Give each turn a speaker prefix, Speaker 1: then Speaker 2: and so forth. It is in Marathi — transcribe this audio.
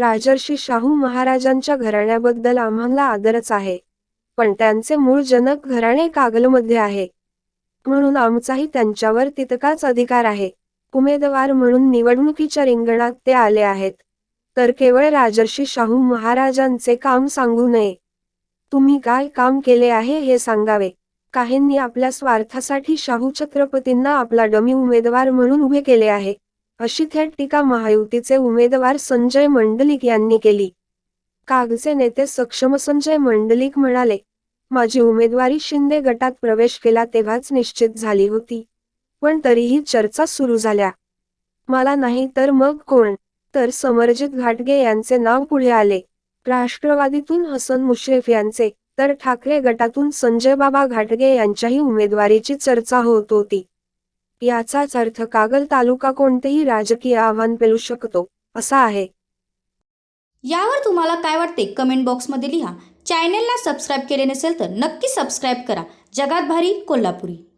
Speaker 1: राजर्षी शाहू महाराजांच्या घराण्याबद्दल आम्हाला आदरच आहे. पण त्यांचे मूळ जनक घराणे कागलमध्ये आहे. म्हणून आमचाही त्यांच्यावर तितकाच अधिकार आहे. उमेदवार म्हणून निवडणुकीच्या रिंगणात ते आले आहेत. तर केवळ राजर्षी शाहू महाराजांचे काम सांगू नये. तुम्ही काय काम केले आहे हे सांगावे. काहींनी आपल्या स्वार्थासाठी शाहू छत्रपतींना आपला डमी उमेदवार म्हणून उभे केले आहे. अशी थेट टीका महायुतीचे उमेदवार संजय मंडलिक यांनी केली. कागचे नेते सक्षम संजय मंडलिक म्हणाले माझी उमेदवारी शिंदे गटात प्रवेश केला तेव्हाच निश्चित झाली होती पण तरीही चर्चा सुरू झाल्या. मला नाही तर मग कोण तर समरजित घाटगे यांचे नाव पुढे आले. राष्ट्रवादीतून हसन मुश्रीफ यांचे तर ठाकरे गटातून संजय बाबा घाटगे यांच्याही उमेदवारीची चर्चा होत होती. याचाच अर्थ कागल तालुका कोणतेही राजकीय आव्हान पेलू शकतो असा आहे.
Speaker 2: यावर तुम्हाला काय वाटते कमेंट बॉक्समध्ये लिहा. चॅनेलला सबस्क्राईब केले नसेल तर नक्की सबस्क्राईब करा. जगात भारी कोल्हापुरी.